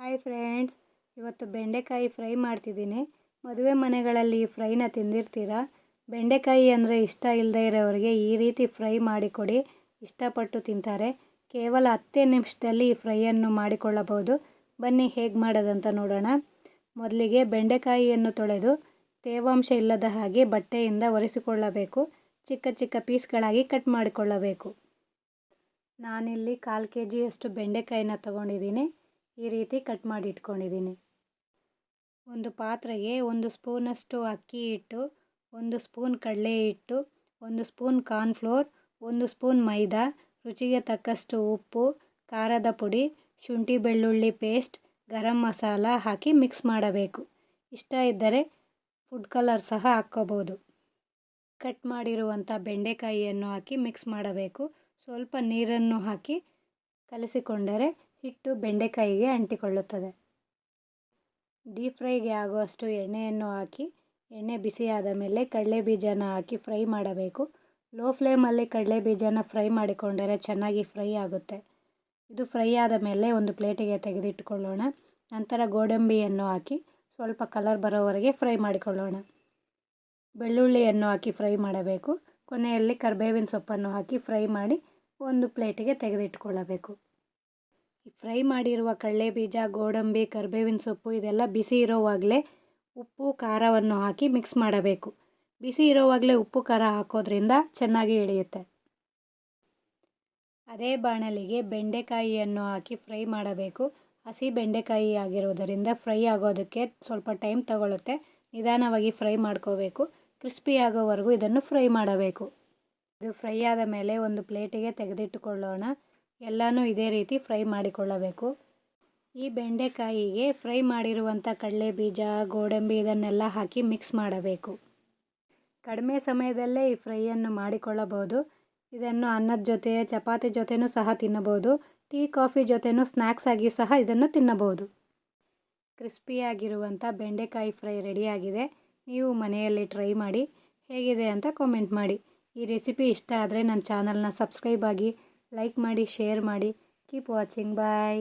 Hi friends ಇವತ್ತು ಬೆಂಡೆಕಾಯಿ fry ಮಾಡ್ತಿದ್ದೀನಿ. ಮದುವೆ ಮನೆಗಳಲ್ಲಿ ಈ ಫ್ರೈನ ತಿಂದಿರ್ತೀರ? ಬೆಂಡೆಕಾಯಿ ಅಂದರೆ ಇಷ್ಟ ಇಲ್ಲದೆ ಇರೋರಿಗೆ ಈ ರೀತಿ ಫ್ರೈ ಮಾಡಿಕೊಡಿ ಇಷ್ಟಪಟ್ಟು ತಿಂತಾರೆ. ಕೇವಲ ಹತ್ತೇ ನಿಮಿಷದಲ್ಲಿ ಈ ಫ್ರೈಯನ್ನು ಮಾಡಿಕೊಳ್ಳಬಹುದು. ಬನ್ನಿ ಹೇಗೆ ಮಾಡೋದಂತ ನೋಡೋಣ. ಮೊದಲಿಗೆ ಬೆಂಡೆಕಾಯಿಯನ್ನು ತೊಳೆದು ತೇವಾಂಶ ಇಲ್ಲದ ಹಾಗೆ ಬಟ್ಟೆಯಿಂದ ಒರೆಸಿಕೊಳ್ಳಬೇಕು. ಚಿಕ್ಕ ಚಿಕ್ಕ ಪೀಸ್ಗಳಾಗಿ ಕಟ್ ಮಾಡಿಕೊಳ್ಳಬೇಕು. ನಾನಿಲ್ಲಿ ಕಾಲು ಕೆ ಜಿಯಷ್ಟು ಬೆಂಡೆಕಾಯಿನ ತಗೊಂಡಿದ್ದೀನಿ. ಈ ರೀತಿ ಕಟ್ ಮಾಡಿ ಇಟ್ಕೊಂಡಿದ್ದೀನಿ. ಒಂದು ಪಾತ್ರೆಗೆ ಒಂದು ಸ್ಪೂನಷ್ಟು ಅಕ್ಕಿ ಹಿಟ್ಟು, ಒಂದು ಸ್ಪೂನ್ ಕಡಲೆ ಹಿಟ್ಟು, ಒಂದು ಸ್ಪೂನ್ ಕಾರ್ನ್ಫ್ಲೋರ್ ಒಂದು ಸ್ಪೂನ್ ಮೈದಾ, ರುಚಿಗೆ ತಕ್ಕಷ್ಟು ಉಪ್ಪು, ಖಾರದ ಪುಡಿ, ಶುಂಠಿ ಬೆಳ್ಳುಳ್ಳಿ ಪೇಸ್ಟ್, ಗರಂ ಮಸಾಲ ಹಾಕಿ ಮಿಕ್ಸ್ ಮಾಡಬೇಕು. ಇಷ್ಟ ಇದ್ದರೆ ಫುಡ್ ಕಲರ್ ಸಹ ಹಾಕ್ಕೋಬೋದು. ಕಟ್ ಮಾಡಿರುವಂಥ ಬೆಂಡೆಕಾಯಿಯನ್ನು ಹಾಕಿ ಮಿಕ್ಸ್ ಮಾಡಬೇಕು. ಸ್ವಲ್ಪ ನೀರನ್ನು ಹಾಕಿ ಕಲಸಿಕೊಂಡರೆ ಹಿಟ್ಟು ಬೆಂಡೆಕಾಯಿಗೆ ಅಂಟಿಕೊಳ್ಳುತ್ತದೆ. ಡೀಪ್ ಫ್ರೈಗೆ ಆಗುವಷ್ಟು ಎಣ್ಣೆಯನ್ನು ಹಾಕಿ, ಎಣ್ಣೆ ಬಿಸಿಯಾದ ಮೇಲೆ ಕಡಲೆ ಬೀಜನ ಹಾಕಿ ಫ್ರೈ ಮಾಡಬೇಕು. ಲೋ ಫ್ಲೇಮಲ್ಲಿ ಕಡಲೆ ಬೀಜನ ಫ್ರೈ ಮಾಡಿಕೊಂಡರೆ ಚೆನ್ನಾಗಿ ಫ್ರೈ ಆಗುತ್ತೆ. ಇದು ಫ್ರೈ ಆದ ಮೇಲೆ ಒಂದು ಪ್ಲೇಟಿಗೆ ತೆಗೆದಿಟ್ಟುಕೊಳ್ಳೋಣ. ನಂತರ ಗೋಡಂಬಿಯನ್ನು ಹಾಕಿ ಸ್ವಲ್ಪ ಕಲರ್ ಬರೋವರೆಗೆ ಫ್ರೈ ಮಾಡಿಕೊಳ್ಳೋಣ. ಬೆಳ್ಳುಳ್ಳಿಯನ್ನು ಹಾಕಿ ಫ್ರೈ ಮಾಡಬೇಕು. ಕೊನೆಯಲ್ಲಿ ಕರ್ಬೇವಿನ ಸೊಪ್ಪನ್ನು ಹಾಕಿ ಫ್ರೈ ಮಾಡಿ ಒಂದು ಪ್ಲೇಟಿಗೆ ತೆಗೆದಿಟ್ಟುಕೊಳ್ಳಬೇಕು. ಫ್ರೈ ಮಾಡಿರುವ ಕಡಲೆ ಬೀಜ, ಗೋಡಂಬಿ, ಕರ್ಬೇವಿನ ಸೊಪ್ಪು ಇದೆಲ್ಲ ಬಿಸಿ ಇರೋವಾಗಲೇ ಉಪ್ಪು, ಖಾರವನ್ನು ಹಾಕಿ ಮಿಕ್ಸ್ ಮಾಡಬೇಕು. ಬಿಸಿ ಇರೋವಾಗಲೇ ಉಪ್ಪು, ಖಾರ ಹಾಕೋದ್ರಿಂದ ಚೆನ್ನಾಗಿ ಇಳಿಯುತ್ತೆ ಅದೇ ಬಾಣಲಿಗೆ ಬೆಂಡೆಕಾಯಿಯನ್ನು ಹಾಕಿ ಫ್ರೈ ಮಾಡಬೇಕು. ಹಸಿ ಬೆಂಡೆಕಾಯಿ ಆಗಿರೋದರಿಂದ ಫ್ರೈ ಆಗೋದಕ್ಕೆ ಸ್ವಲ್ಪ ಟೈಮ್ ತಗೊಳ್ಳುತ್ತೆ ನಿಧಾನವಾಗಿ ಫ್ರೈ ಮಾಡ್ಕೋಬೇಕು. ಕ್ರಿಸ್ಪಿ ಆಗೋವರೆಗೂ ಇದನ್ನು ಫ್ರೈ ಮಾಡಬೇಕು. ಇದು ಫ್ರೈ ಆದ ಮೇಲೆ ಒಂದು ಪ್ಲೇಟಿಗೆ ತೆಗೆದಿಟ್ಟುಕೊಳ್ಳೋಣ. ಎಲ್ಲನೂ ಇದೇ ರೀತಿ ಫ್ರೈ ಮಾಡಿಕೊಳ್ಳಬೇಕು. ಈ ಬೆಂಡೆಕಾಯಿಗೆ ಫ್ರೈ ಮಾಡಿರುವಂಥ ಕಡಲೆ ಬೀಜ ಗೋಡಂಬಿ ಇದನ್ನೆಲ್ಲ ಹಾಕಿ ಮಿಕ್ಸ್ ಮಾಡಬೇಕು. ಕಡಿಮೆ ಸಮಯದಲ್ಲೇ ಈ ಫ್ರೈಯನ್ನು ಮಾಡಿಕೊಳ್ಳಬಹುದು. ಇದನ್ನು ಅನ್ನದ ಜೊತೆ, ಚಪಾತಿ ಜೊತೆನೂ ಸಹ ತಿನ್ನಬಹುದು. ಟೀ, ಕಾಫಿ ಜೊತೆನೂ ಸ್ನ್ಯಾಕ್ಸ್ ಆಗಿಯೂ ಸಹ ಇದನ್ನು ತಿನ್ನಬಹುದು. ಕ್ರಿಸ್ಪಿಯಾಗಿರುವಂಥ ಬೆಂಡೆಕಾಯಿ ಫ್ರೈ ರೆಡಿಯಾಗಿದೆ. ನೀವು ಮನೆಯಲ್ಲಿ ಟ್ರೈ ಮಾಡಿ ಹೇಗಿದೆ ಅಂತ ಕಾಮೆಂಟ್ ಮಾಡಿ. ಈ ರೆಸಿಪಿ ಇಷ್ಟ ಆದರೆ ನನ್ನ ಚಾನಲ್ನ ಸಬ್ಸ್ಕ್ರೈಬ್ ಆಗಿ ಲೈಕ್ ಮಾಡಿ ಶೇರ್ ಮಾಡಿ. Keep watching bye